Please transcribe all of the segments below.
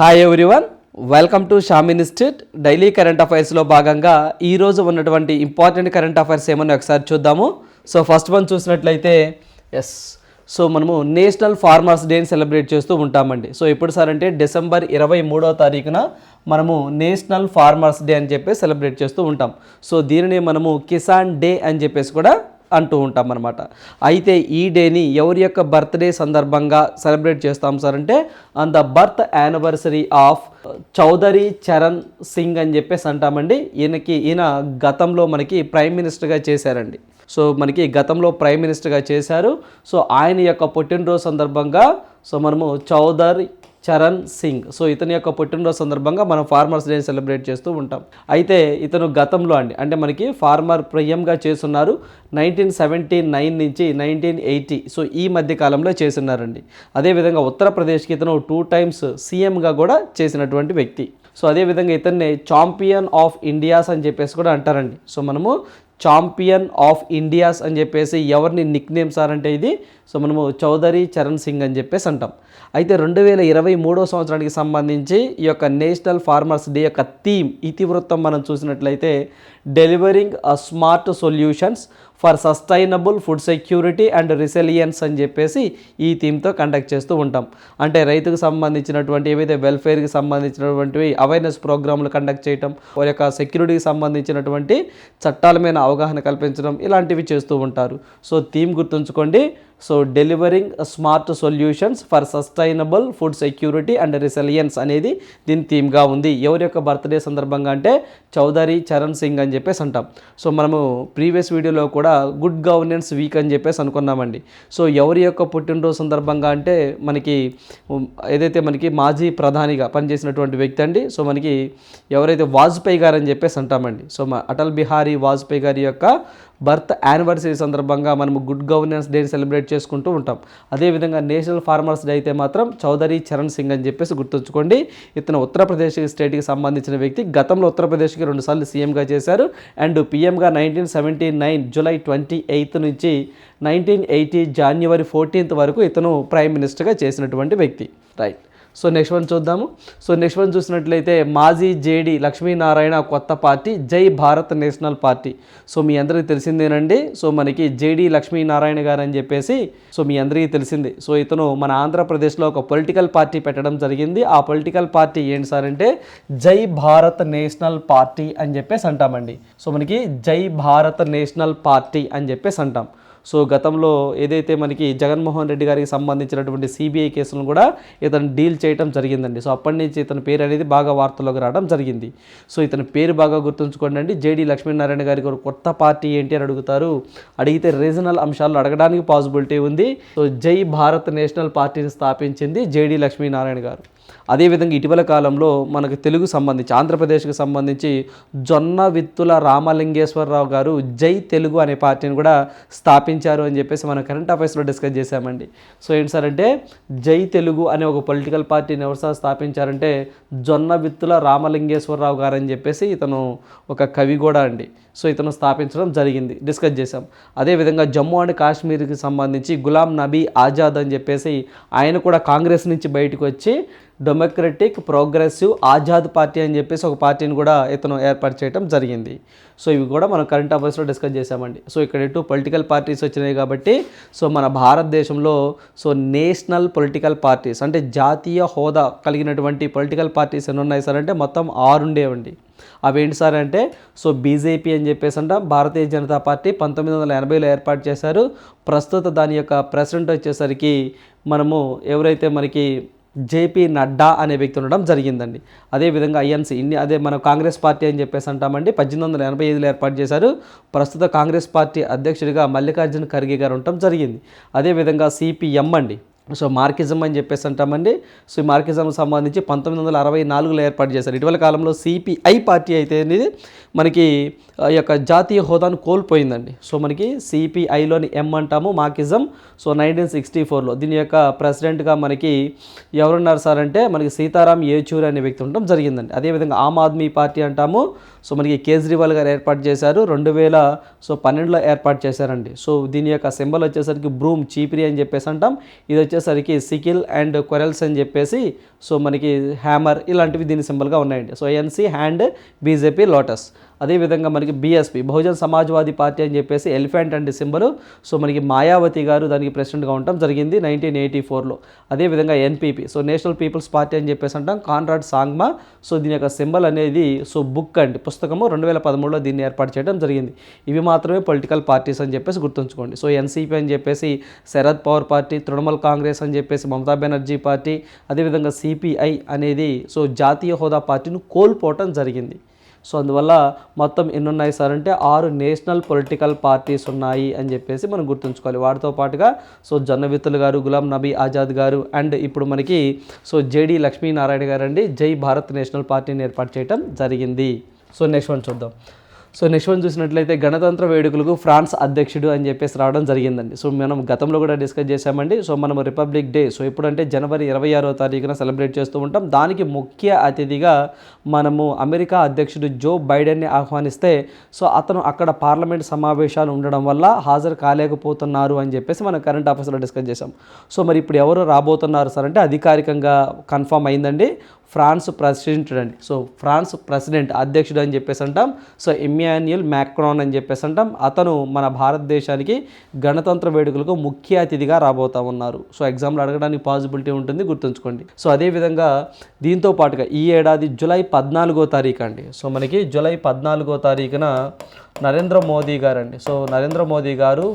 Hi everyone welcome to Sham institute daily current అఫైర్స్లో భాగంగా ఈరోజు ఉన్నటువంటి ఇంపార్టెంట్ కరెంట్ అఫైర్స్ ఏమని ఒకసారి చూద్దాము. సో ఫస్ట్ వన్ చూసినట్లయితే ఎస్ సో మనము నేషనల్ ఫార్మర్స్ డేని సెలబ్రేట్ చేస్తూ ఉంటామండి. సో ఎప్పుడు సార్ అంటే డిసెంబర్ ఇరవై మూడో తారీఖున మనము నేషనల్ ఫార్మర్స్ డే అని చెప్పి సెలబ్రేట్ చేస్తూ ఉంటాం. సో దీనిని మనము కిసాన్ డే అని చెప్పేసి కూడా అంటూ ఉంటాం అనమాట అయితే ఈ డేని ఎవరి యొక్క బర్త్డే సందర్భంగా సెలబ్రేట్ చేస్తాం సార్ అంటే on the birth anniversary of Chaudhary Charan Singh అని చెప్పేసి అంటామండి. ఈయనకి ఈయన గతంలో మనకి ప్రైమ్ మినిస్టర్గా చేశారండి. సో మనకి గతంలో ప్రైమ్ మినిస్టర్గా చేశారు. సో ఆయన యొక్క పుట్టినరోజు సందర్భంగా సో మనము చౌదరి చరణ్ సింగ్. సో ఇతని యొక్క పుట్టినరోజు సందర్భంగా మనం ఫార్మర్స్ డే సెలబ్రేట్ చేస్తూ ఉంటాం. అయితే ఇతను గతంలో అండి అంటే మనకి ఫార్మర్ ప్రియంగా చేస్తున్నారు నైన్టీన్ సెవెంటీ నైన్ నుంచి నైన్టీన్ ఎయిటీ సో ఈ మధ్య కాలంలో చేస్తున్నారండి. అదేవిధంగా ఉత్తరప్రదేశ్కి ఇతను టూ టైమ్స్ సీఎంగా కూడా చేసినటువంటి వ్యక్తి. సో అదేవిధంగా ఇతన్ని చాంపియన్ ఆఫ్ ఇండియాస్ అని చెప్పేసి కూడా అంటారండి. సో మనము ఛాంపియన్ ఆఫ్ ఇండియాస్ అని చెప్పేసి ఎవరిని నిక్ నేమ్ సార్ అంటే ఇది? సో మనము చౌదరి చరణ్ సింగ్ అని చెప్పేసి అంటాం. అయితే రెండు వేల ఇరవై మూడో సంవత్సరానికి సంబంధించి ఈ యొక్క నేషనల్ ఫార్మర్స్ డే యొక్క థీమ్ ఇతివృత్తం మనం చూసినట్లయితే delivering a smart solutions for sustainable food security and resilience అని చెప్పేసి ఈ థీమ్తో కండక్ట్ చేస్తూ ఉంటాం. అంటే రైతుకు సంబంధించినటువంటి ఏవైతే వెల్ఫేర్కి సంబంధించినటువంటివి అవేర్నెస్ ప్రోగ్రాములు కండక్ట్ చేయటం వారి యొక్క సెక్యూరిటీకి సంబంధించినటువంటి చట్టాల మీద అవగాహన కల్పించడం ఇలాంటివి చేస్తూ ఉంటారు. సో థీమ్ గుర్తుంచుకోండి. So delivering smart solutions for sustainable food security and resilience అనేది దీని థీమ్గా ఉంది. ఎవరి యొక్క బర్త్డే సందర్భంగా అంటే చౌదరి చరణ్ సింగ్ అని చెప్పేసి అంటాం. సో మనము ప్రీవియస్ వీడియోలో కూడా గుడ్ గవర్నెన్స్ వీక్ అని చెప్పేసి అనుకున్నామండి. సో ఎవరి యొక్క పుట్టినరోజు సందర్భంగా అంటే మనకి ఏదైతే మనకి మాజీ ప్రధానిగా పనిచేసినటువంటి వ్యక్తి అండి. సో మనకి ఎవరైతే వాజ్పేయి గారు అని చెప్పేసి అంటామండి. సో మా అటల్ బిహారీ వాజ్పేయి గారి యొక్క బర్త్ యానివర్సరీ సందర్భంగా మనము గుడ్ గవర్నెన్స్ డే సెలబ్రేట్ చేసుకుంటూ ఉంటాం. అదేవిధంగా నేషనల్ ఫార్మర్స్ డే అయితే మాత్రం చౌదరి చరణ్ సింగ్ అని చెప్పేసి గుర్తుంచుకోండి. ఇతను ఉత్తరప్రదేశ్ స్టేట్కి సంబంధించిన వ్యక్తి. గతంలో ఉత్తరప్రదేశ్కి రెండుసార్లు సీఎంగా చేశారు. And పీఎంగా nineteen seventy nine July twenty eighth నుంచి నైన్టీన్ ఎయిటీ జాన్యువరి ఫోర్టీన్త్ వరకు ఇతను ప్రైమ్ మినిస్టర్గా చేసినటువంటి వ్యక్తి. రైట్. సో నెక్స్ట్ వన్ చూద్దాము. సో నెక్స్ట్ వన్ చూసినట్లయితే మాజీ జేడీ లక్ష్మీనారాయణ కొత్త party Jai Bharat national party. So మీ అందరికీ తెలిసిందేనండి. సో మనకి జేడీ లక్ష్మీనారాయణ గారు అని చెప్పేసి సో మీ అందరికీ తెలిసింది. సో ఇతను మన ఆంధ్రప్రదేశ్లో ఒక పొలిటికల్ పార్టీ పెట్టడం జరిగింది. ఆ పొలిటికల్ పార్టీ ఏంటి సార్ అంటే జై భారత్ నేషనల్ పార్టీ అని చెప్పేసి అంటామండి. సో మనకి జై భారత్ నేషనల్ పార్టీ అని చెప్పేసి అంటాం. సో గతంలో ఏదైతే మనకి జగన్మోహన్ రెడ్డి గారికి సంబంధించినటువంటి సిబిఐ కేసులను కూడా ఇతను డీల్ చేయడం జరిగిందండి. సో అప్పటి నుంచి ఇతని పేరు అనేది బాగా వార్తల్లోకి రావడం జరిగింది. సో ఇతని పేరు బాగా గుర్తుంచుకోండి అండి. లక్ష్మీనారాయణ గారి కొత్త పార్టీ ఏంటి అని అడుగుతారు. అడిగితే రీజనల్ అంశాలను అడగడానికి పాసిబిలిటీ ఉంది. సో జై భారత్ నేషనల్ పార్టీని స్థాపించింది జేడీ లక్ష్మీనారాయణ గారు. అదేవిధంగా ఇటీవల కాలంలో మనకు తెలుగు సంబంధించి ఆంధ్రప్రదేశ్కి సంబంధించి జొన్న విత్తుల రామలింగేశ్వరరావు గారు జై తెలుగు అనే పార్టీని కూడా స్థాపించారు అని చెప్పేసి మనం కరెంట్ అఫైర్స్లో డిస్కస్ చేశామండి. సో ఏంటి సార్ అంటే జై తెలుగు అనే ఒక పొలిటికల్ పార్టీని ఎవరు సార్ స్థాపించారంటే జొన్న విత్తుల రామలింగేశ్వరరావు గారు అని చెప్పేసి ఇతను ఒక కవి కూడా అండి. సో ఇతను స్థాపించడం జరిగింది. డిస్కస్ చేశాం. అదేవిధంగా జమ్మూ అండ్ కాశ్మీర్కి సంబంధించి గులాం నబీ ఆజాద్ అని చెప్పేసి ఆయన కూడా కాంగ్రెస్ నుంచి బయటకు వచ్చి డెమోక్రటిక్ ప్రోగ్రెసివ్ ఆజాద్ పార్టీ అని చెప్పేసి ఒక పార్టీని కూడా ఇతను ఏర్పాటు చేయడం జరిగింది. సో ఇవి కూడా మనం కరెంట్ అఫైర్స్లో డిస్కస్ చేశామండి. సో ఇక్కడ ఎటు పొలిటికల్ పార్టీస్ వచ్చినాయి కాబట్టి సో మన భారతదేశంలో సో నేషనల్ పొలిటికల్ పార్టీస్ అంటే జాతీయ హోదా కలిగినటువంటి పొలిటికల్ పార్టీస్ ఎన్ని ఉన్నాయి సార్ అంటే మొత్తం ఆరు ఉండేవండి అవేంటి సార్ అంటే సో బీజేపీ అని చెప్పేసి అంట భారతీయ జనతా పార్టీ పంతొమ్మిది వందల ఎనభైలో ఏర్పాటు చేశారు. ప్రస్తుత దాని యొక్క ప్రెసిడెంట్ వచ్చేసరికి మనము ఎవరైతే మనకి జేపీ నడ్డా అనే వ్యక్తి ఉండడం జరిగిందండి. అదేవిధంగా ఐఎన్సీ ఇండియా అదే మన కాంగ్రెస్ పార్టీ అని చెప్పేసి అంటామండి పద్దెనిమిది వందల ఎనభై ఐదులో ఏర్పాటు చేశారు. ప్రస్తుత కాంగ్రెస్ పార్టీ అధ్యక్షుడిగా మల్లికార్జున ఖర్గే గారు ఉండటం జరిగింది. అదేవిధంగా సిపిఎం అండి. సో మార్కిజం అని చెప్పేసి అంటామండి. సో ఈ మార్కిజం సంబంధించి పంతొమ్మిది వందల అరవై నాలుగులో ఏర్పాటు చేశారు. ఇటీవల కాలంలో సిపిఐ పార్టీ అయితే అనేది మనకి ఈ యొక్క జాతీయ హోదాను కోల్పోయిందండి. సో మనకి సిపిఐలోని ఎం అంటాము మార్కిజం సో నైన్టీన్ సిక్స్టీ ఫోర్లో దీని యొక్క ప్రెసిడెంట్గా మనకి ఎవరున్నారు సార్ అంటే మనకి సీతారాం యేచూరి అనే వ్యక్తి ఉండడం జరిగిందండి. అదేవిధంగా ఆమ్ ఆద్మీ పార్టీ అంటాము సో మనకి కేజ్రీవాల్ గారు ఏర్పాటు చేశారు. రెండు వేల సో పన్నెండులో ఏర్పాటు చేశారండి. సో దీని యొక్క సింబల్ వచ్చేసరికి బ్రూమ్ చీపిరి అని చెప్పేసి అంటాం. ఇది వచ్చేసరికి సికిల్ అండ్ కొరెల్స్ అని చెప్పేసి సో మనకి హ్యామర్ ఇలాంటివి దీని సింబల్గా ఉన్నాయండి. So NC hand BJP lotus. అదేవిధంగా మనకి బీఎస్పీ బహుజన్ సమాజ్వాదీ పార్టీ అని చెప్పేసి ఎలిఫెంట్ అండ్ సింబల్. సో మనకి మాయావతి గారు దానికి ప్రెసిడెంట్గా ఉండటం జరిగింది నైన్టీన్ ఎయిటీ ఫోర్లో. అదేవిధంగా NPP so national people's party అని చెప్పేసి అంటాం కాన్రాడ్ సాంగ్మా. సో దీని యొక్క సింబల్ అనేది సో బుక్ అండ్ పుస్తకము రెండు వేల పదమూడులో దీన్ని ఏర్పాటు చేయడం జరిగింది. ఇవి మాత్రమే పొలిటికల్ పార్టీస్ అని చెప్పేసి గుర్తుంచుకోండి. సో ఎన్సీపీ అని చెప్పేసి శరద్ పవర్ పార్టీ తృణమూల్ కాంగ్రెస్ అని చెప్పేసి మమతా బెనర్జీ పార్టీ అదేవిధంగా సిపిఐ అనేది సో జాతీయ హోదా పార్టీని కోల్పోవటం జరిగింది. సో అందువల్ల మొత్తం ఎన్ని ఉన్నాయి సార్ అంటే ఆరు నేషనల్ పొలిటికల్ పార్టీస్ ఉన్నాయి అని చెప్పేసి మనం గుర్తుంచుకోవాలి. వాటితో పాటుగా సో జొన్నవిత్తులు గారు గులాం నబీ ఆజాద్ గారు అండ్ ఇప్పుడు మనకి సో జేడి లక్ష్మీనారాయణ గారు అండి జై భారత్ నేషనల్ పార్టీని ఏర్పాటు చేయడం జరిగింది. సో నెక్స్ట్ వన్ చూద్దాం. సో నెక్స్ట్ వన్ చూసినట్లయితే గణతంత్ర వేడుకలకు ఫ్రాన్స్ అధ్యక్షుడు అని చెప్పేసి రావడం జరిగిందండి. సో మనం గతంలో కూడా డిస్కస్ చేశామండి. సో మనం రిపబ్లిక్ డే సో ఎప్పుడంటే జనవరి ఇరవై ఆరో తారీఖున సెలబ్రేట్ చేస్తూ ఉంటాం. దానికి ముఖ్య అతిథిగా మనము అమెరికా అధ్యక్షుడు జో బైడెన్ని ఆహ్వానిస్తే సో అతను అక్కడ పార్లమెంట్ సమావేశాలు ఉండడం వల్ల హాజరు కాలేకపోతున్నారు అని చెప్పేసి మనం కరెంట్ ఆఫీస్లో డిస్కస్ చేశాం. సో మరి ఇప్పుడు ఎవరు రాబోతున్నారు సార్? అంటే అధికారికంగా కన్ఫర్మ్ అయిందండి. ఫ్రాన్స్ ప్రెసిడెంట్ అండి సో ఫ్రాన్స్ ప్రెసిడెంట్ అధ్యక్షుడు అని చెప్పేసి అంటాం. సో ఇమ్మాన్యుయల్ మ్యాక్రాన్ అని చెప్పేసి అంటాం. అతను మన భారతదేశానికి గణతంత్ర వేడుకలకు ముఖ్య అతిథిగా రాబోతా ఉన్నారు. సో ఎగ్జామ్లో అడగడానికి పాసిబిలిటీ ఉంటుంది గుర్తుంచుకోండి. సో అదేవిధంగా దీంతో పాటుగా ఈ ఏడాది జూలై పద్నాలుగో తారీఖు అండి. సో మనకి జూలై పద్నాలుగో తారీఖున నరేంద్ర మోదీ గారు అండి సో నరేంద్ర మోదీ గారు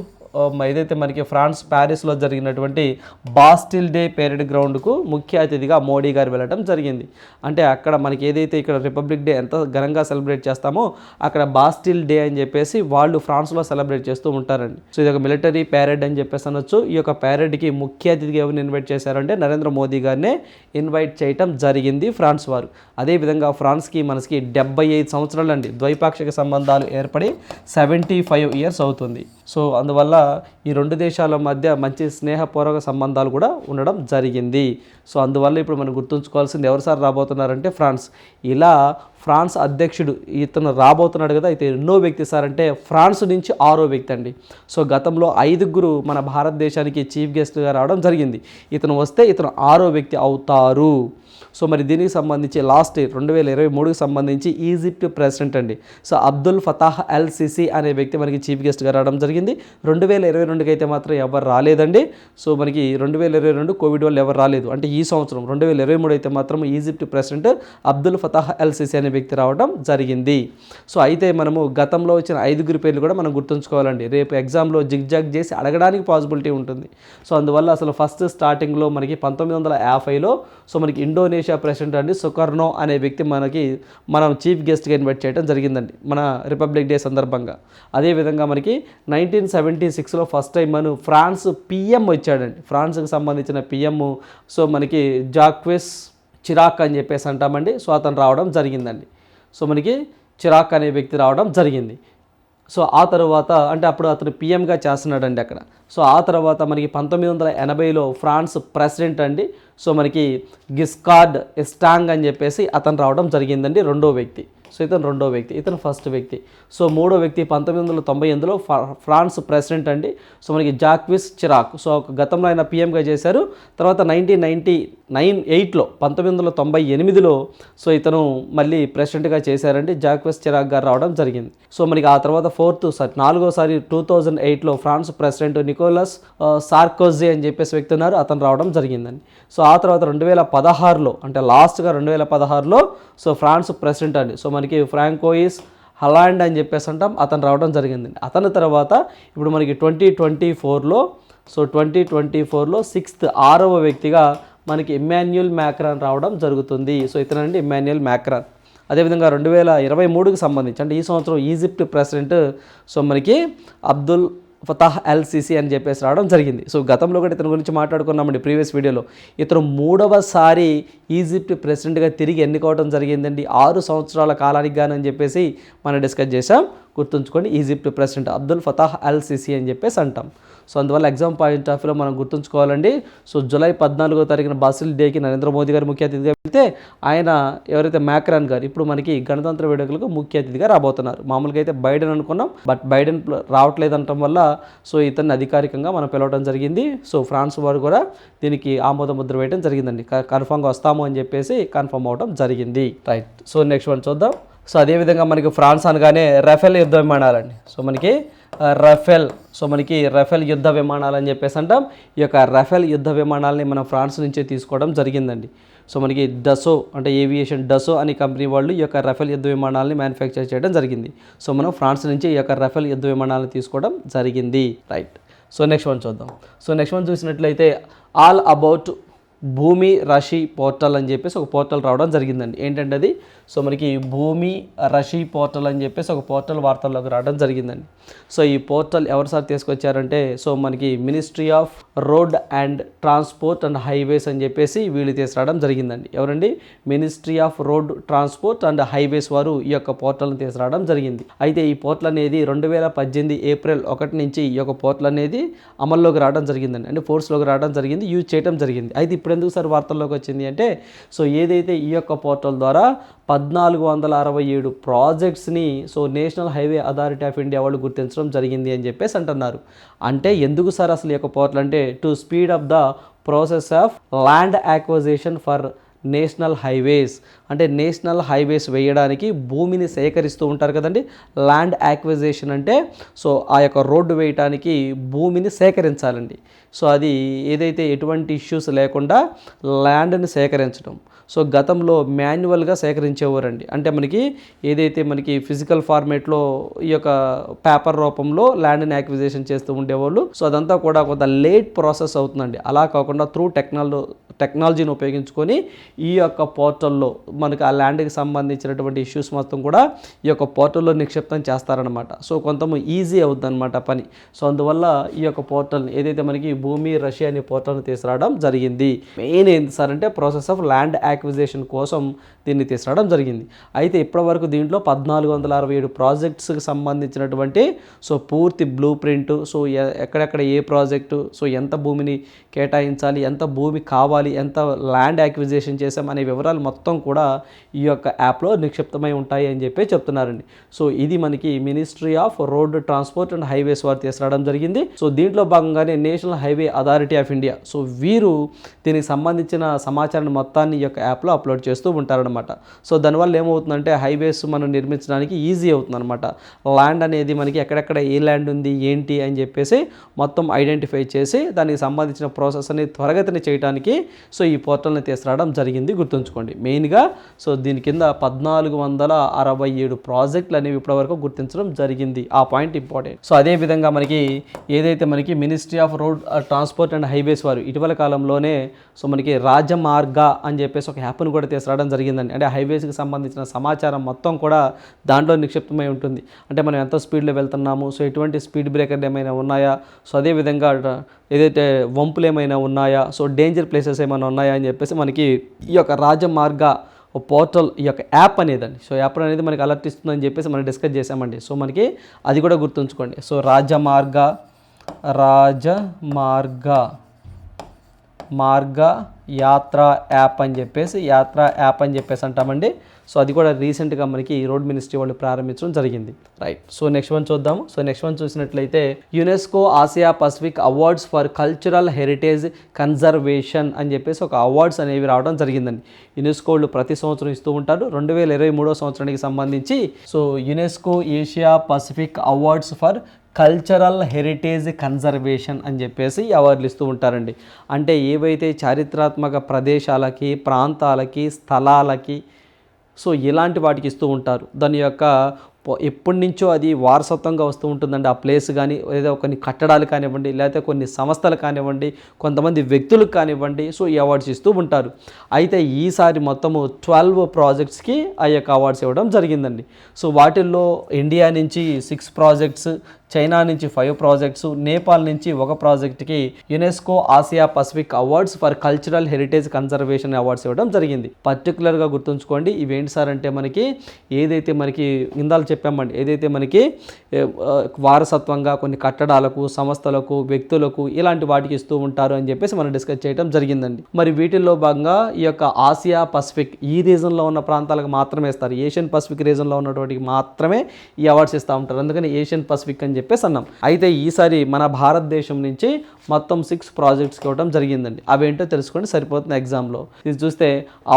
ఏదైతే మనకి ఫ్రాన్స్ ప్యారిస్లో జరిగినటువంటి బాస్టిల్ డే పెరేడ్ గ్రౌండ్కు ముఖ్య అతిథిగా మోడీ గారు వెళ్ళడం జరిగింది. అంటే అక్కడ మనకి ఏదైతే ఇక్కడ రిపబ్లిక్ డే ఎంత ఘనంగా సెలబ్రేట్ చేస్తామో అక్కడ బాస్టిల్ డే అని చెప్పేసి వాళ్ళు ఫ్రాన్స్లో సెలబ్రేట్ చేస్తూ ఉంటారండి. సో ఇది ఒక మిలిటరీ ప్యారెడ్ అని చెప్పేసి అనొచ్చు. ఈ యొక్క ప్యారెడ్కి ముఖ్య అతిథిగా ఎవరిని ఇన్వైట్ చేశారంటే నరేంద్ర మోదీ గారినే ఇన్వైట్ చేయటం జరిగింది ఫ్రాన్స్ వారు. అదేవిధంగా ఫ్రాన్స్కి మనకి డెబ్బై ఐదు సంవత్సరాలు అండి ద్వైపాక్షిక సంబంధాలు ఏర్పడి సెవెంటీ ఫైవ్ ఇయర్స్ అవుతుంది. సో అందువల్ల ఈ రెండు దేశాల మధ్య మంచి స్నేహపూర్వక సంబంధాలు కూడా ఉండడం జరిగింది. సో అందువల్ల ఇప్పుడు మనం గుర్తుంచుకోవాల్సింది ఎవరు సార్ రాబోతున్నారంటే ఫ్రాన్స్. ఇలా ఫ్రాన్స్ అధ్యక్షుడు ఇతను రాబోతున్నాడు కదా అయితే ఎన్నో వ్యక్తి సార్ అంటే ఫ్రాన్స్ నుంచి ఆరో వ్యక్తి అండి. సో గతంలో ఐదుగురు మన భారతదేశానికి చీఫ్ గెస్ట్గా రావడం జరిగింది. ఇతను వస్తే ఇతను ఆరో వ్యక్తి అవుతారు. సో మరి దీనికి సంబంధించి లాస్ట్ ఇయర్ రెండు వేల ఇరవై మూడుకి సంబంధించి ఈజిప్ట్ ప్రెసిడెంట్ అండి. So Abdul Fattah al Sisi అనే వ్యక్తి మనకి చీఫ్ గెస్ట్గా రావడం జరిగింది. రెండు వేల ఇరవై రెండుకి అయితే మాత్రం ఎవరు రాలేదండి. సో మనకి రెండు వేల ఇరవై రెండు కోవిడ్ వల్ల ఎవరు రాలేదు. అంటే ఈ సంవత్సరం రెండు వేల ఇరవై మూడు అయితే మాత్రం Egypt president Abdul Fattah al Sisi అనే వ్యక్తి రావడం జరిగింది. సో అయితే మనము గతంలో వచ్చిన ఐదుగురి పేర్లు కూడా మనం గుర్తుంచుకోవాలండి. రేపు ఎగ్జామ్లో జిగ్జాగ్ చేసి అడగడానికి పాసిబిలిటీ ఉంటుంది. సో అందువల్ల అసలు ఫస్ట్ స్టార్టింగ్లో మనకి పంతొమ్మిది వందల యాభైలో సో మనకి ఇండోనేషియా ప్రెసిడెంట్ అండి సుకర్నో అనే వ్యక్తి మనకి మనం చీఫ్ గెస్ట్గా ఇన్వైట్ చేయడం జరిగిందండి మన రిపబ్లిక్ డే సందర్భంగా. అదేవిధంగా మనకి నైన్టీన్ సెవెంటీ సిక్స్లో ఫస్ట్ టైం మనం ఫ్రాన్స్ పిఎం వచ్చాడండి. ఫ్రాన్స్కి సంబంధించిన పిఎం. సో మనకి మనకి జాక్వెస్ చిరాక్ అని చెప్పేసి అంటామండి. సో అతను రావడం జరిగిందండి. సో మనకి చిరాక్ అనే వ్యక్తి రావడం జరిగింది. సో ఆ తర్వాత అంటే అప్పుడు అతను పిఎంగా చేస్తున్నాడండి అక్కడ. సో ఆ తర్వాత మనకి పంతొమ్మిది వందల ఎనభైలో ఫ్రాన్స్ ప్రెసిడెంట్ అండి. సో మనకి గిస్కార్డ్ ఎస్టాంగ్ అని చెప్పేసి అతను రావడం జరిగిందండి రెండో వ్యక్తి. సో ఇతను రెండో వ్యక్తి ఇతను ఫస్ట్ వ్యక్తి. సో మూడో వ్యక్తి పంతొమ్మిది వందల తొంభై ఎనిమిదిలో ఫ్రా- ఫ్రాన్స్ ప్రెసిడెంట్ అండి. సో మనకి జాక్విస్ చిరాక్. సో ఒక గతంలో ఆయన పిఎంగా చేశారు. తర్వాత నైన్టీన్ నైన్టీ నైన్ ఎయిట్లో పంతొమ్మిది వందల తొంభై ఎనిమిదిలో సో ఇతను మళ్ళీ ప్రెసిడెంట్గా చేశారండి. జాక్విస్ చిరాక్ గారు రావడం జరిగింది. సో మనకి ఆ తర్వాత ఫోర్త్ సారి నాలుగోసారి టూ థౌజండ్ ఎయిట్లో ఫ్రాన్స్ ప్రెసిడెంట్ నికోలస్ సార్కోజీ అని చెప్పేసి వ్యక్తి ఉన్నారు. అతను రావడం జరిగిందండి. సో ఆ తర్వాత రెండు వేల పదహారులో అంటే లాస్ట్గా రెండు వేల పదహారులో సో ఫ్రాన్స్ ప్రెసిడెంట్ అండి. సో మనకి మనకి ఫ్రాంకోయిస్ హలాండ్ అని చెప్పేసి అంటాం. అతను రావడం జరిగిందండి అతని తర్వాత ఇప్పుడు మనకి ట్వంటీ ట్వంటీ ఫోర్లో సో ట్వంటీ ట్వంటీ ఫోర్లో సిక్స్త్ ఆరవ వ్యక్తిగా మనకి ఇమ్మాన్యుయల్ మ్యాక్రాన్ రావడం జరుగుతుంది. సో ఇతనండి ఇమ్మాన్యుయల్ మ్యాక్రాన్ అదేవిధంగా రెండు వేల ఇరవై మూడుకి సంబంధించి అంటే ఈ సంవత్సరం ఈజిప్ట్ ప్రెసిడెంట్ సో మనకి అబ్దుల్ ఫతాహ్ ఎల్ సిసి అని చెప్పేసి రావడం జరిగింది. సో గతంలో కూడా ఇతని గురించి మాట్లాడుకున్నామండి ప్రీవియస్ వీడియోలో. ఇతను మూడవసారి ఈజిప్ట్ ప్రెసిడెంట్గా తిరిగి ఎన్నుకోవడం జరిగిందండి. ఆరు సంవత్సరాల కాలానికి గానని చెప్పేసి మనం డిస్కస్ చేసాం గుర్తుంచుకోండి Egypt president Abdul Fattah al Sisi అని చెప్పేసి అంటాం. సో అందువల్ల ఎగ్జామ్ పాయింట్ ఆఫ్ వ్యూలో మనం గుర్తుంచుకోవాలండి. సో జూలై పద్నాలుగో తారీఖున బాసిల్ డేకి నరేంద్ర మోదీ గారు ముఖ్య అతిథిగా వెళ్తే ఆయన ఎవరైతే మ్యాక్రాన్ గారు ఇప్పుడు మనకి గణతంత్ర వేడుకలకు ముఖ్య అతిథిగా రాబోతున్నారు. మామూలుగా అయితే బైడెన్ అనుకున్నాం బట్ బైడెన్ ప్ల- రావట్లేదు అనటం వల్ల సో ఇతన్ని అధికారికంగా మనం పిలవడం జరిగింది. సో ఫ్రాన్స్ వారు కూడా దీనికి ఆమోద ముద్ర వేయడం జరిగిందండి. క- కన్ఫామ్గా వస్తాము అని చెప్పేసి కన్ఫర్మ్ అవడం జరిగింది. రైట్. సో నెక్స్ట్ వన్ చూద్దాం. సో అదేవిధంగా మనకి ఫ్రాన్స్ అనగానే రఫేల్ యుద్ధ విమానాలండి సో మనకి రఫెల్. సో మనకి రఫెల్ యుద్ధ విమానాలు అని చెప్పేసి అంటాం. ఈ యొక్క రఫెల్ యుద్ధ విమానాలని మనం ఫ్రాన్స్ నుంచే తీసుకోవడం జరిగిందండి. సో మనకి డసో అంటే ఏవియేషన్ డసో అనే కంపెనీ వాళ్ళు ఈ యొక్క రఫెల్ యుద్ధ విమానాలని మ్యానుఫ్యాక్చర్ చేయడం జరిగింది. సో మనం ఫ్రాన్స్ నుంచి ఈ యొక్క రఫెల్ యుద్ధ విమానాలను తీసుకోవడం జరిగింది. రైట్ సో నెక్స్ట్ వన్ చూద్దాం. సో నెక్స్ట్ వన్ చూసినట్లయితే all about Bhoomi Rashi portal అని చెప్పేసి ఒక పోర్టల్ రావడం జరిగిందండి. ఏంటంటే అది? సో మనకి భూమి రషి పోర్టల్ అని చెప్పేసి ఒక పోర్టల్ వార్తల్లోకి రావడం జరిగిందండి. సో ఈ పోర్టల్ ఎవరు సార్ తీసుకొచ్చారంటే సో మనకి ministry of road and transport and highways అని చెప్పేసి వీళ్ళు తీసుకురావడం జరిగిందండి. ఎవరండి? Ministry of road transport and highways వారు ఈ యొక్క పోర్టల్ని తీసుకురావడం జరిగింది. అయితే ఈ పోర్టల్ అనేది రెండు వేల పద్దెనిమిది ఏప్రిల్ ఒకటి నుంచి ఈ యొక్క పోర్టల్ అనేది అమల్లోకి రావడం జరిగిందండి. అంటే ఫోర్స్లోకి రావడం జరిగింది. యూజ్ చేయడం జరిగింది. అయితే ఇప్పుడు ఎందుకు సార్ వార్తల్లోకి వచ్చింది అంటే సో ఏదైతే ఈ యొక్క పోర్టల్ ద్వారా పద్నాలుగు వందల అరవై ఏడు ప్రాజెక్ట్స్ని so national highway authority of India వాళ్ళు గుర్తించడం జరిగింది అని చెప్పేసి అంటున్నారు. అంటే ఎందుకు సార్ అసలు ఈ యొక్క పోర్టల్ అంటే to speed up the process of land acquisition for national highways. అంటే నేషనల్ హైవేస్ వేయడానికి భూమిని సేకరిస్తూ ఉంటారు కదండి. ల్యాండ్ యాక్విజేషన్ అంటే సో ఆ యొక్క రోడ్డు వేయడానికి భూమిని సేకరించాలండి. సో అది ఏదైతే ఎటువంటి ఇష్యూస్ లేకుండా ల్యాండ్ని సేకరించడం. సో గతంలో మాన్యువల్గా సేకరించేవారండి. అంటే మనకి ఏదైతే మనకి ఫిజికల్ ఫార్మేట్లో ఈ యొక్క పేపర్ రూపంలో ల్యాండ్ని యాక్విజేషన్ చేస్తూ ఉండేవాళ్ళు సో అదంతా కూడా కొంత లేట్ ప్రాసెస్ అవుతుందండి. అలా కాకుండా త్రూ టెక్నాలజీ టెక్నాలజీని ఉపయోగించుకొని ఈ యొక్క పోర్టల్లో మనకి ఆ ల్యాండ్కి సంబంధించినటువంటి ఇష్యూస్ మొత్తం కూడా ఈ యొక్క పోర్టల్లో నిక్షిప్తం చేస్తారనమాట సో కొంత ఈజీ అవుద్ది అనమాట పని. సో అందువల్ల ఈ యొక్క పోర్టల్ని ఏదైతే మనకి భూమి రష్యా అనే పోర్టల్ని తీసుకురావడం జరిగింది. మెయిన్ ఏంటి సార్ అంటే ప్రాసెస్ ఆఫ్ ల్యాండ్ యాక్విజేషన్ కోసం దీన్ని తీసుకురావడం జరిగింది. అయితే ఇప్పటివరకు దీంట్లో పద్నాలుగు వందల అరవై ఏడు ప్రాజెక్ట్స్కి సంబంధించినటువంటి సో పూర్తి బ్లూ ప్రింట్ సో ఎక్కడెక్కడ ఏ ప్రాజెక్టు సో ఎంత భూమిని కేటాయించాలి ఎంత భూమి కావాలి ఎంత ల్యాండ్ యాక్విజేషన్ చేసాం అనే వివరాలు మొత్తం కూడా ఈ యొక్క యాప్లో నిక్షిప్తమై ఉంటాయి అని చెప్పి చెప్తున్నారండి. సో ఇది మనకి ministry of road transport and highways వారు తీసుకురావడం జరిగింది. సో దీంట్లో భాగంగానే national highway authority of India so వీరు దీనికి సంబంధించిన సమాచారాన్ని మొత్తాన్ని ఈ యొక్క యాప్లో అప్లోడ్ చేస్తూ ఉంటారనమాట సో దానివల్ల ఏమవుతుందంటే హైవేస్ మనం నిర్మించడానికి ఈజీ అవుతుంది అనమాట ల్యాండ్ అనేది మనకి ఎక్కడెక్కడ ఏ ల్యాండ్ ఉంది ఏంటి అని చెప్పేసి మొత్తం ఐడెంటిఫై చేసి దానికి సంబంధించిన ప్రాసెస్ అనేది త్వరగతిని చేయడానికి సో ఈ పోర్టల్ని తీసుకురావడం జరిగింది గుర్తుంచుకోండి. మెయిన్గా సో దీని కింద పద్నాలుగు వందల అరవై ఏడు ప్రాజెక్టులు అనేవి ఇప్పటివరకు గుర్తించడం జరిగింది. ఆ పాయింట్ ఇంపార్టెంట్. సో అదే విధంగా మనకి ఏదైతే మనకి ministry of road transport and highways వారు ఇటీవల కాలంలోనే సో మనకి రాజమార్గ అని చెప్పేసి ఒక యాప్ను కూడా తీసుకురావడం జరిగిందండి. అంటే హైవేస్కి సంబంధించిన సమాచారం మొత్తం కూడా దాంట్లో నిక్షిప్తమై ఉంటుంది. అంటే మనం ఎంత స్పీడ్లో వెళ్తున్నాము సో ఎటువంటి స్పీడ్ బ్రేకర్లు ఏమైనా ఉన్నాయా? సో అదేవిధంగా ఏదైతే వంపులు ఏమైనా ఉన్నాయా? సో డేంజర్ ప్లేసెస్ ఏమైనా ఉన్నాయా అని చెప్పేసి మనకి ఈ యొక్క రాజమార్గ పోర్టల్ ఈ యొక్క యాప్ అనేదండి. సో యాప్ అనేది మనకి అలర్ట్ ఇస్తుందని చెప్పేసి మనం డిస్కస్ చేసామండి సో మనకి అది కూడా గుర్తుంచుకోండి. సో రాజమార్గ రాజమార్గ మార్గ యాత్ర యాప్ అని చెప్పేసి యాత్ర యాప్ అని చెప్పేసి అంటామండి. సో అది కూడా రీసెంట్గా మనకి రోడ్ మినిస్ట్రీ వాళ్ళు ప్రారంభించడం జరిగింది. రైట్ సో నెక్స్ట్ వన్ చూద్దాము. సో నెక్స్ట్ వన్ చూసినట్లయితే UNESCO Asia Pacific awards for cultural heritage conservation అని చెప్పేసి ఒక అవార్డ్స్ అనేవి రావడం జరిగిందండి. యునెస్కో వాళ్ళు ప్రతి సంవత్సరం ఇస్తూ ఉంటారు. రెండు వేల ఇరవై మూడో సంవత్సరానికి సంబంధించి. So UNESCO Asia Pacific awards for cultural heritage conservation అని చెప్పేసి అవార్డులు ఇస్తూ ఉంటారండి. అంటే ఏవైతే చారిత్రాత్మక ప్రదేశాలకి ప్రాంతాలకి స్థలాలకి సో ఇలాంటి వాటికి ఇస్తూ ఉంటారు. దాని యొక్క ఎప్పటి నుంచో అది వారసత్వంగా వస్తూ ఉంటుందండి. ఆ ప్లేస్ కానీ లేదా కొన్ని కట్టడాలు కానివ్వండి లేకపోతే కొన్ని సంస్థలు కానివ్వండి కొంతమంది వ్యక్తులకు కానివ్వండి సో ఈ అవార్డ్స్ ఇస్తూ ఉంటారు. అయితే ఈసారి మొత్తము ట్వెల్వ్ ప్రాజెక్ట్స్కి ఆ యొక్క అవార్డ్స్ ఇవ్వడం జరిగిందండి. సో వాటిల్లో ఇండియా నుంచి సిక్స్ ప్రాజెక్ట్స్ చైనా నుంచి ఫైవ్ ప్రాజెక్ట్స్ నేపాల్ నుంచి ఒక ప్రాజెక్ట్కి UNESCO Asia Pacific awards for cultural heritage conservation awards ఇవ్వడం జరిగింది. పర్టికులర్గా గుర్తుంచుకోండి ఇవేంటి సార్ అంటే మనకి ఏదైతే మనకి ఇందాలు చెప్పామండి ఏదైతే మనకి వారసత్వంగా కొన్ని కట్టడాలకు సంస్థలకు వ్యక్తులకు ఇలాంటి వాటికి ఇస్తూ ఉంటారు అని చెప్పేసి మనం డిస్కస్ చేయడం జరిగిందండి. మరి వీటిల్లో భాగంగా ఈ యొక్క ఆసియా పసిఫిక్ ఈ రీజన్లో ఉన్న ప్రాంతాలకు మాత్రమే ఇస్తారు. ఏషియన్ పసిఫిక్ రీజన్లో ఉన్నటువంటికి మాత్రమే ఈ అవార్డ్స్ ఇస్తూ ఉంటారు. అందుకని ఏషియన్ పసిఫిక్ అని చెప్పేసి అన్నాం. అయితే ఈసారి మన భారతదేశం నుంచి మొత్తం సిక్స్ ప్రాజెక్ట్స్కి ఇవ్వడం జరిగిందండి. అవేంటో తెలుసుకోండి సరిపోతుంది ఎగ్జామ్లో ఇది చూస్తే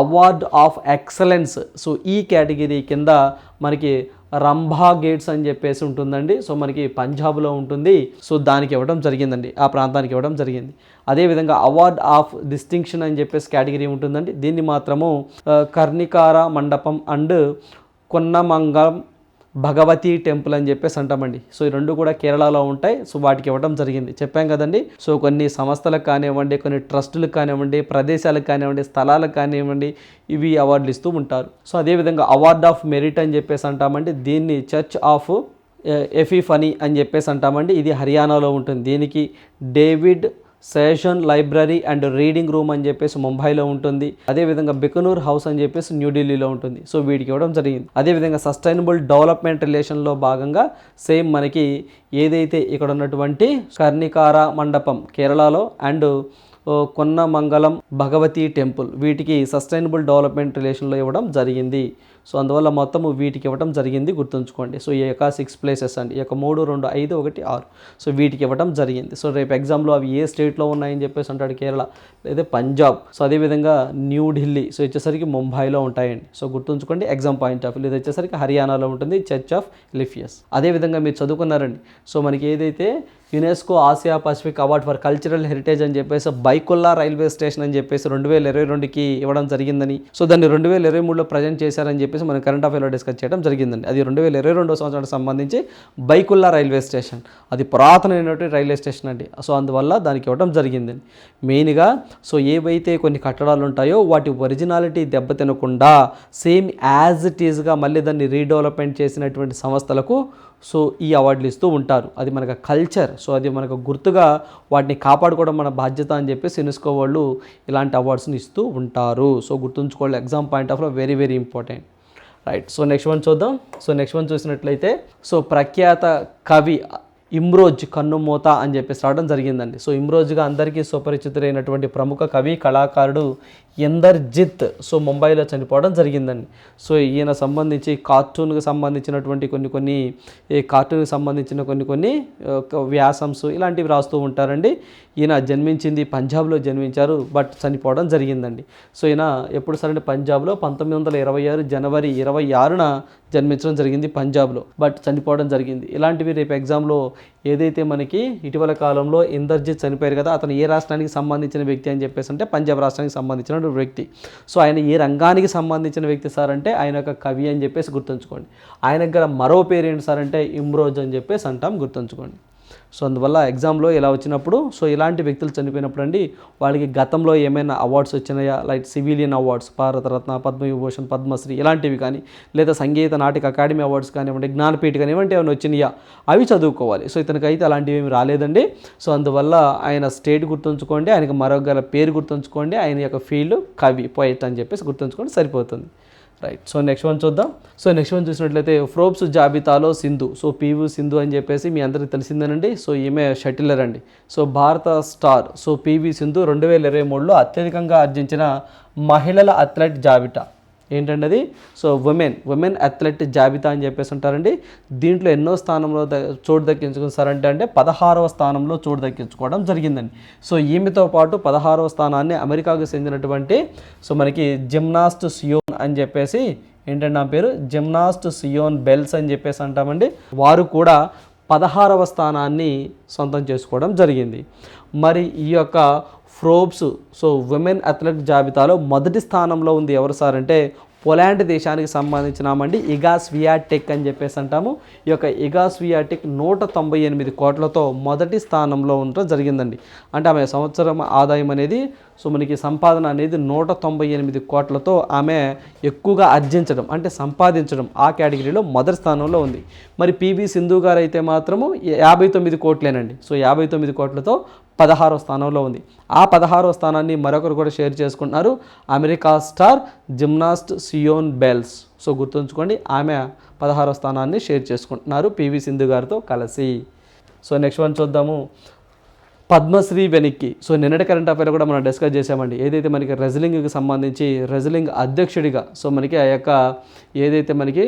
అవార్డ్ ఆఫ్ ఎక్సలెన్స్ సో ఈ కేటగిరీ కింద మనకి రంభా గేట్స్ అని చెప్పేసి ఉంటుందండి. సో మనకి పంజాబ్లో ఉంటుంది. సో దానికి ఇవ్వడం జరిగిందండి. ఆ ప్రాంతానికి ఇవ్వడం జరిగింది. అదేవిధంగా అవార్డ్ ఆఫ్ డిస్టింక్షన్ అని చెప్పేసి కేటగిరీ ఉంటుందండి. దీన్ని మాత్రము కర్ణికార మండపం అండ్ కొన్నమంగం భగవతి టెంపుల్ అని చెప్పేసి అంటామండి. సో ఈ రెండు కూడా కేరళలో ఉంటాయి. సో వాటికి ఇవ్వడం జరిగింది. చెప్పాం కదండి. సో కొన్ని సంస్థలకు కానివ్వండి కొన్ని ట్రస్టులకు కానివ్వండి ప్రదేశాలకు కానివ్వండి స్థలాలకు కానివ్వండి ఇవి అవార్డులు ఇస్తూ ఉంటారు. సో అదేవిధంగా అవార్డ్ ఆఫ్ మెరిట్ అని చెప్పేసి అంటామండి. దీన్ని చర్చ్ ఆఫ్ ఎఫీఫనీ అని చెప్పేసి అంటామండి. ఇది హర్యానాలో ఉంటుంది. దీనికి David Sassoon library and reading room అని చెప్పేసి ముంబైలో ఉంటుంది. అదేవిధంగా బికనూర్ హౌస్ అని చెప్పేసి న్యూఢిల్లీలో ఉంటుంది. సో వీటికి ఇవ్వడం జరిగింది. అదేవిధంగా సస్టైనబుల్ డెవలప్మెంట్ రిలేషన్లో భాగంగా సేమ్ మనకి ఏదైతే ఇక్కడ ఉన్నటువంటి కర్ణికార మండపం కేరళలో అండ్ కొన్నమంగళం భగవతి టెంపుల్ వీటికి సస్టైనబుల్ డెవలప్మెంట్ రిలేషన్లో ఇవ్వడం జరిగింది. సో అందువల్ల మొత్తం వీటికి ఇవ్వడం జరిగింది గుర్తుంచుకోండి. సో ఈ యొక్క సిక్స్ ప్లేసెస్ అండి. ఈ యొక్క మూడు రెండు ఐదు ఒకటి ఆరు. సో వీటికి ఇవ్వడం జరిగింది. సో రేపు ఎగ్జామ్లో అవి ఏ స్టేట్లో ఉన్నాయని చెప్పేసి అంటాడు కేరళ లేదా పంజాబ్. సో అదేవిధంగా న్యూఢిల్లీ సో వచ్చేసరికి ముంబైలో ఉంటాయండి. సో గుర్తుంచుకోండి ఎగ్జామ్ పాయింట్ ఆఫ్ ఇది వచ్చేసరికి హర్యానాలో ఉంటుంది చర్చ్ ఆఫ్ లిఫియస్ అదేవిధంగా మీరు చదువుకున్నారండి. సో మనకి ఏదైతే UNESCO Asia Pacific award for cultural heritage అని చెప్పేసి బైకుల్లా రైల్వే స్టేషన్ అని చెప్పేసి రెండు వేల ఇరవై రెండుకి ఇవ్వడం జరిగిందని. సో దాన్ని రెండు వేల ఇరవై మూడులో ప్రజెంట్ చేశారని చెప్పి చెప్పేసి మనం కరెంట్ అఫైర్లో డిస్కస్ చేయడం జరిగిందండి. అది రెండు వేల ఇరవై రెండో సంవత్సరానికి సంబంధించి బైకుల్లా రైల్వే స్టేషన్. అది పురాతనమైనటువంటి రైల్వే స్టేషన్ అండి. సో అందువల్ల దానికి ఇవ్వడం జరిగిందండి. మెయిన్గా సో ఏవైతే కొన్ని కట్టడాలు ఉంటాయో వాటి ఒరిజినాలిటీ దెబ్బతినకుండా సేమ్ యాజ్ ఇట్ ఈజ్గా మళ్ళీ దాన్ని రీడెవలప్మెంట్ చేసినటువంటి సంస్థలకు సో ఈ అవార్డులు ఇస్తూ ఉంటారు. అది మనకు కల్చర్. సో అది మనకు గుర్తుగా వాటిని కాపాడుకోవడం మన బాధ్యత అని చెప్పేసి యునెస్కో వాళ్ళు ఇలాంటి అవార్డ్స్ని ఇస్తూ ఉంటారు. సో గుర్తుంచుకోవాలి. ఎగ్జామ్ పాయింట్ ఆఫ్లో very very important. Right so next one చూద్దాం. సో నెక్స్ట్ వన్ చూసినట్లయితే సో ప్రఖ్యాత కవి ఇమ్రోజ్ కన్నుమూత అని చెప్పేసి రావడం జరిగిందండి. సో ఇమ్రోజ్గా అందరికీ సుపరిచితుడైనటువంటి ప్రముఖ కవి కళాకారుడు ఇందర్జిత్ సో ముంబైలో చనిపోవడం జరిగిందండి. సో ఈయన సంబంధించి కార్టూన్కి సంబంధించినటువంటి కొన్ని కొన్ని ఈ కార్టూన్కి సంబంధించిన కొన్ని కొన్ని వ్యాసంస్ ఇలాంటివి రాస్తూ ఉంటారండి. ఈయన జన్మించింది పంజాబ్లో జన్మించారు బట్ చనిపోవడం జరిగిందండి. సో ఈయన ఎప్పుడు సరే పంజాబ్లో? పంతొమ్మిది వందల ఇరవై ఆరు జనవరి ఇరవై ఆరున జన్మించడం జరిగింది పంజాబ్లో బట్ చనిపోవడం జరిగింది. ఇలాంటివి రేపు ఎగ్జామ్లో ఏదైతే మనకి ఇటీవల కాలంలో ఇందర్జిత్ చనిపోయారు కదా అతను ఏ రాష్ట్రానికి సంబంధించిన వ్యక్తి అని చెప్పేసి అంటే పంజాబ్ రాష్ట్రానికి సంబంధించిన వ్యక్తి. సో ఆయన ఏ రంగానికి సంబంధించిన వ్యక్తి సార్ అంటే ఆయన ఒక కవి అని చెప్పేసి గుర్తుంచుకోండి. ఆయన గల మరో పేరు ఏంటి సార్ అంటే ఇమ్రోజ్ అని చెప్పేసి అంటాం గుర్తుంచుకోండి. సో అందువల్ల ఎగ్జామ్లో ఇలా వచ్చినప్పుడు సో ఇలాంటి వ్యక్తులు చనిపోయినప్పుడు అండి వాళ్ళకి గతంలో ఏమైనా అవార్డ్స్ వచ్చినాయా? Like civilian awards Bharat Ratna Padma Vibhushan Padma Shri ఇలాంటివి కానీ లేదా సంగీత నాటక అకాడమీ అవార్డ్స్ కానివ్వండి జ్ఞానపీఠ కానివ్వండి ఏమైనా వచ్చినాయా? అవి చదువుకోవాలి. సో ఇతనికైతే అలాంటివి ఏమి రాలేదండి. సో అందువల్ల ఆయన స్టేట్ గుర్తుంచుకోండి ఆయనకు మరొక గల పేరు గుర్తుంచుకోండి ఆయన యొక్క ఫీల్డ్ కవి పోయిట్ అని చెప్పేసి గుర్తుంచుకోండి సరిపోతుంది. రైట్ సో నెక్స్ట్ వన్ చూద్దాం. సో నెక్స్ట్ వన్ చూసినట్లయితే ఫ్రోబ్స్ జాబితాలో సింధు. సో పివి సింధు అని చెప్పేసి మీ అందరికీ తెలిసిందేనండి. సో ఈమె షటిలర్ అండి. సో భారత స్టార్. సో పీవీ సింధు రెండు వేల ఇరవై మూడులో అత్యధికంగా ఆర్జించిన మహిళల అథ్లెట్ జాబితా. ఏంటంటే అది సో ఉమెన్ ఉమెన్ అథ్లెట్ జాబితా అని చెప్పేసి ఉంటారండి. దీంట్లో ఎన్నో స్థానంలో చోటు దక్కించుకుని సారంటే అంటే అంటే పదహారవ స్థానంలో చోటు దక్కించుకోవడం జరిగిందండి. సో ఈమెతో పాటు పదహారవ స్థానాన్ని అమెరికాకు చెందినటువంటి సో మనకి జిమ్నాస్ట్ సియోన్ అని చెప్పేసి ఏంటంటే నా పేరు? జిమ్నాస్ట్ సియోన్ బెల్స్ అని చెప్పేసి అంటామండి. వారు కూడా పదహారవ స్థానాన్ని సొంతం చేసుకోవడం జరిగింది. మరి ఈ యొక్క ఫ్రోబ్స్ సో విమెన్ అథ్లెట్ జాబితాలో మొదటి స్థానంలో ఉంది ఎవరు సార్ అంటే పోలాండ్ దేశానికి సంబంధించినామండి ఇగాస్ వియాటెక్ అని చెప్పేసి అంటాము. ఈ యొక్క ఇగాస్ వియాటెక్ నూట తొంభై ఎనిమిది కోట్లతో మొదటి స్థానంలో ఉండటం జరిగిందండి. అంటే ఆమె సంవత్సరం ఆదాయం అనేది సో మనకి సంపాదన అనేది నూట తొంభై ఎనిమిది కోట్లతో ఆమె ఎక్కువగా ఆర్జించడం అంటే సంపాదించడం ఆ కేటగిరీలో మొదటి స్థానంలో ఉంది. మరి పివి సింధు గారు అయితే మాత్రము యాభై తొమ్మిది కోట్లేనండి. సో యాభై తొమ్మిది కోట్లతో పదహారో స్థానంలో ఉంది. ఆ పదహారో స్థానాన్ని మరొకరు కూడా షేర్ చేసుకుంటున్నారు. America star gymnast Simone Biles. So గుర్తుంచుకోండి ఆమె పదహారో స్థానాన్ని షేర్ చేసుకుంటున్నారు పివి సింధు గారితో కలిసి. సో నెక్స్ట్ వన్ చూద్దాము. పద్మశ్రీ వెనక్కి. సో నిన్నటి కరెంట్ అఫైర్ కూడా మనం డిస్కస్ చేసామండి ఏదైతే మనకి రెజ్లింగ్కి సంబంధించి రెజ్లింగ్ అధ్యక్షుడిగా సో మనకి ఆ యొక్క ఏదైతే మనకి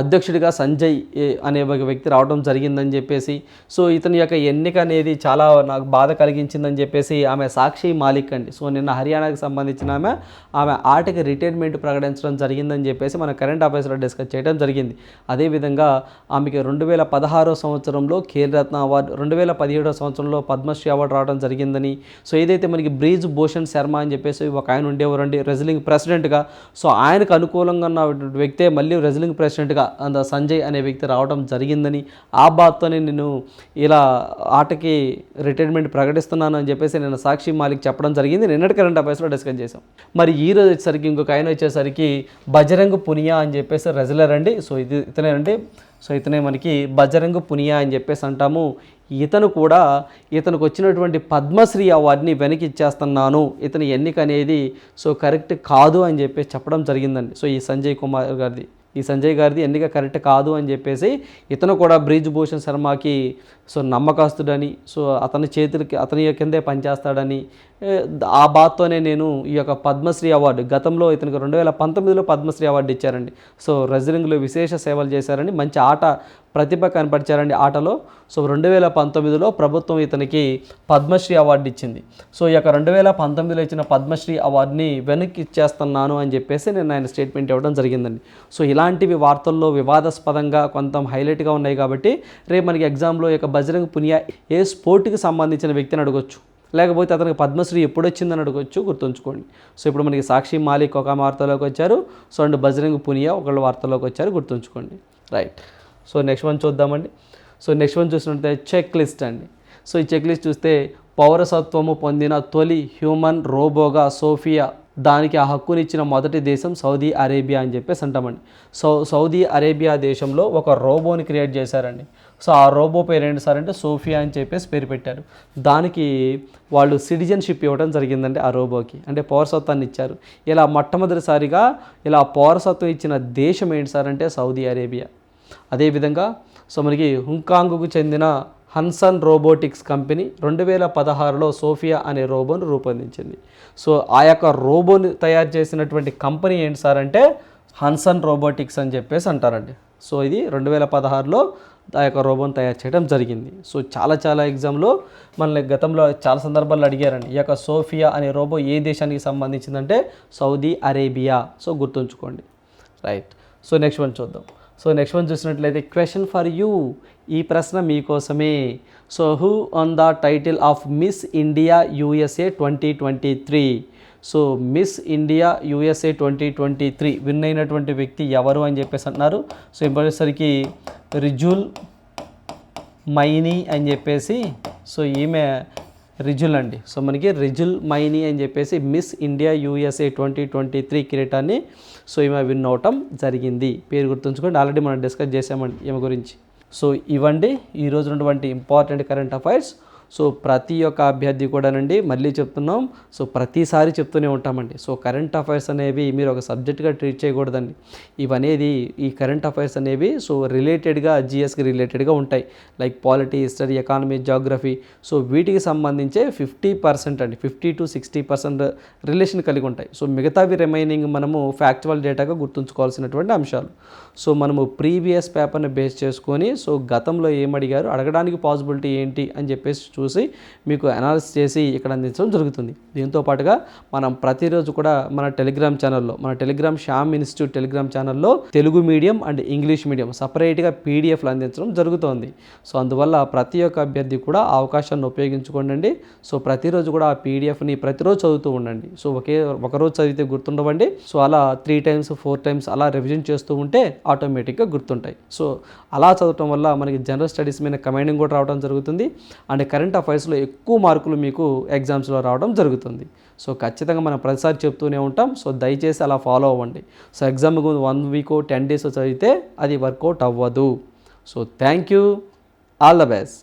అధ్యక్షుడిగా సంజయ్ అనే ఒక వ్యక్తి రావడం జరిగిందని చెప్పేసి సో ఇతని యొక్క ఎన్నిక అనేది చాలా నాకు బాధ కలిగించిందని చెప్పేసి ఆమె సాక్షి మాలిక్ అండి. సో నిన్న హర్యానాకి సంబంధించిన ఆమె ఆమె ఆటకి రిటైర్మెంట్ ప్రకటించడం జరిగిందని చెప్పేసి మన కరెంట్ అఫైర్స్లో డిస్కస్ చేయడం జరిగింది. అదేవిధంగా ఆమెకి రెండు వేల పదహారో సంవత్సరంలో ఖేల్ రత్న అవార్డు రెండు వేల పదిహేడో సంవత్సరంలో పద్మశ్రీ అవార్డు రావడం జరిగిందని సో ఏదైతే మనకి బ్రీజ్ భూషణ్ శర్మ అని చెప్పేసి ఒక ఆయన ఉండేవారండి రెజ్లింగ్ ప్రెసిడెంట్గా సో ఆయనకు అనుకూలంగా ఉన్న వ్యక్తే మళ్ళీ రెజ్లింగ్ ప్రెసిడెంట్గా అంద సంజయ్ అనే వ్యక్తి రావడం జరిగిందని ఆ బాత్తోనే నేను ఇలా ఆటకి రిటైర్మెంట్ ప్రకటిస్తున్నాను అని చెప్పేసి నేను సాక్షి మాలిక్ చెప్పడం జరిగింది. నిన్నటి కరెంట్ అఫైర్స్లో డిస్కస్ చేశాం. మరి ఈ రోజు వచ్చేసరికి ఇంకొక ఆయన వచ్చేసరికి బజరంగ్ పునియా అని చెప్పేసి రెజ్లర్ అండి. సో ఇది ఇతనేనండి సో ఇతనే మనకి బజరంగ్ పునియా అని చెప్పేసి అంటాము. ఇతను కూడా ఇతనికి వచ్చినటువంటి పద్మశ్రీ అవార్డుని వెనక్కి ఇచ్చేస్తున్నాను. ఇతని ఎన్నిక అనేది సో కరెక్ట్ కాదు అని చెప్పేసి చెప్పడం జరిగిందండి. సో ఈ సంజయ్ కుమార్ గారిది. ఈ సంజయ్ గారిది ఎన్నిక కరెక్ట్ కాదు అని చెప్పేసి ఇతను కూడా బ్రిజ్ భూషణ్ శర్మకి సో నమ్మకస్తుడని సో అతని చేతులకి అతని కిందే పనిచేస్తాడని ఆ బాత్తోనే నేను ఈ యొక్క పద్మశ్రీ అవార్డు గతంలో ఇతనికి రెండు వేల పంతొమ్మిదిలో పద్మశ్రీ అవార్డు ఇచ్చారండి. సో రెజ్లింగ్లో విశేష సేవలు చేశారండి. మంచి ఆట ప్రతిభ కనపరిచారండి ఆటలో. సో రెండు వేల పంతొమ్మిదిలో ప్రభుత్వం ఇతనికి పద్మశ్రీ అవార్డు ఇచ్చింది. సో ఈ యొక్క రెండు వేల పంతొమ్మిదిలో ఇచ్చిన పద్మశ్రీ అవార్డుని వెనక్కి ఇచ్చేస్తున్నాను అని చెప్పేసి నేను ఆయన స్టేట్మెంట్ ఇవ్వడం జరిగిందండి. సో ఇలాంటివి వార్తల్లో వివాదాస్పదంగా కొంత హైలైట్గా ఉన్నాయి కాబట్టి రేపు మనకి ఎగ్జామ్లో యొక్క బజరంగ్ పునియా ఏ స్పోర్ట్కి సంబంధించిన వ్యక్తిని అడగొచ్చు. లేకపోతే అతనికి పద్మశ్రీ ఎప్పుడు వచ్చిందని అడగొచ్చు గుర్తుంచుకోండి. సో ఇప్పుడు మనకి సాక్షి మాలిక్ ఒక వార్తలోకి వచ్చారు. సో అండ్ బజరంగ్ పునియా ఒకళ్ళ వార్తలోకి వచ్చారు గుర్తుంచుకోండి. రైట్. సో నెక్స్ట్ వన్ చూద్దామండి. సో నెక్స్ట్ వన్ చూసినట్లయితే చెక్ లిస్ట్ అండి. సో ఈ చెక్ లిస్ట్ చూస్తే పౌరసత్వము పొందిన తొలి హ్యూమన్ రోబోగా సోఫియా దానికి ఆ హక్కునిచ్చిన మొదటి దేశం సౌదీ అరేబియా అని చెప్పేసి అంటామండి. సౌ సౌదీ అరేబియా దేశంలో ఒక రోబోని క్రియేట్ చేశారండి. సో ఆ రోబో పేరు ఏంటి సార్ అంటే సోఫియా అని చెప్పేసి పేరు పెట్టారు. దానికి వాళ్ళు సిటిజన్షిప్ ఇవ్వడం జరిగిందండి ఆ రోబోకి. అంటే పౌరసత్వాన్ని ఇచ్చారు. ఇలా మొట్టమొదటిసారిగా ఇలా పౌరసత్వం ఇచ్చిన దేశం ఏంటి సార్ అంటే సౌదీ అరేబియా. అదేవిధంగా సో మనకి హుంకాంగ్కు చెందిన హన్సన్ రోబోటిక్స్ కంపెనీ రెండు వేల పదహారులో సోఫియా అనే రోబోను రూపొందించింది. సో ఆ యొక్క రోబోని తయారు చేసినటువంటి కంపెనీ ఏంటి సార్ అంటే హన్సన్ రోబోటిక్స్ అని చెప్పేసి అంటారండి. సో ఇది రెండు వేల పదహారులో ఆ యొక్క రోబోని తయారు చేయడం జరిగింది. సో చాలా చాలా ఎగ్జామ్లో మనల్ని గతంలో చాలా సందర్భాల్లో అడిగారండి. ఈ యొక్క సోఫియా అనే రోబో ఏ దేశానికి సంబంధించిందంటే సౌదీ అరేబియా. సో గుర్తుంచుకోండి. రైట్. సో నెక్స్ట్ వన్ చూద్దాం. సో నెక్స్ట్ వన్ చూసినట్లయితే క్వశ్చన్ ఫర్ యూ ఈ ప్రశ్న మీకోసమే. So who won the title of Miss India USA twenty twenty three so Miss India USA twenty twenty three win అయినటువంటి వ్యక్తి ఎవరు అని చెప్పేసి అంటున్నారు. సో ఇంపొచ్చేసరికి రిజుల్ మైనీ అని చెప్పేసి సో ఈమె రిజుల్ అండి. సో మనకి రిజుల్ మైనీ అని చెప్పేసి Miss India USA twenty twenty three కిరీటాన్ని సో ఈమె విన్ అవటం జరిగింది. పేరు గుర్తుంచుకోండి. ఆల్రెడీ మనం డిస్కస్ చేసామండి ఈమె గురించి. సో ఇవండి ఈ రోజు ఉన్నటువంటి ఇంపార్టెంట్ కరెంట్ అఫైర్స్. సో ప్రతి ఒక్క అభ్యర్థి కూడానండి మళ్ళీ చెప్తున్నాం. సో ప్రతిసారి చెప్తూనే ఉంటామండి. సో కరెంట్ అఫైర్స్ అనేవి మీరు ఒక సబ్జెక్ట్గా ట్రీట్ చేయకూడదండి. ఇవనేది ఈ కరెంట్ అఫైర్స్ అనేవి సో రిలేటెడ్గా జిఎస్కి రిలేటెడ్గా ఉంటాయి. Like polity history economy geography. So వీటికి సంబంధించే ఫిఫ్టీ పర్సెంట్ అండి. Fifty to sixty percent relation కలిగి ఉంటాయి. సో మిగతావి రిమైనింగ్ మనము ఫ్యాక్చువల్ డేటాగా గుర్తుంచుకోవాల్సినటువంటి అంశాలు. సో మనము ప్రీవియస్ పేపర్ని బేస్ చేసుకొని సో గతంలో ఏం అడిగారు అడగడానికి పాసిబిలిటీ ఏంటి? అని చెప్పేసి చూసి మీకు అనాలిసిస్ చేసి ఇక్కడ అందించడం జరుగుతుంది. దీంతో పాటుగా మనం ప్రతిరోజు కూడా మన టెలిగ్రామ్ ఛానల్లో మన టెలిగ్రామ్ శ్యామ్ ఇన్స్టిట్యూట్ టెలిగ్రామ్ ఛానల్లో Telugu medium and English medium సపరేట్గా పీడిఎఫ్లు అందించడం జరుగుతోంది. సో అందువల్ల ప్రతి ఒక్క అభ్యర్థి కూడా ఆ అవకాశాన్ని ఉపయోగించుకోండి సో ప్రతిరోజు కూడా ఆ పీడిఎఫ్ని ప్రతిరోజు చదువుతూ ఉండండి. సో ఒకే ఒకరోజు చదివితే గుర్తుండవండి. సో అలా త్రీ టైమ్స్ ఫోర్ టైమ్స్ అలా రివిజన్ చేస్తూ ఉంటే ఆటోమేటిక్గా గుర్తుంటాయి. సో అలా చదవటం వల్ల మనకి జనరల్ స్టడీస్ మీద కమాండింగ్ కూడా రావడం జరుగుతుంది. అండ్ కరెంట్ కరెంట్ అఫైర్స్లో ఎక్కువ మార్కులు మీకు ఎగ్జామ్స్లో రావడం జరుగుతుంది. సో ఖచ్చితంగా మనం ప్రతిసారి చెప్తూనే ఉంటాం. సో దయచేసి అలా ఫాలో అవ్వండి. So exam one week ten days చదివితే అది వర్కౌట్ అవ్వదు. So thank you all the best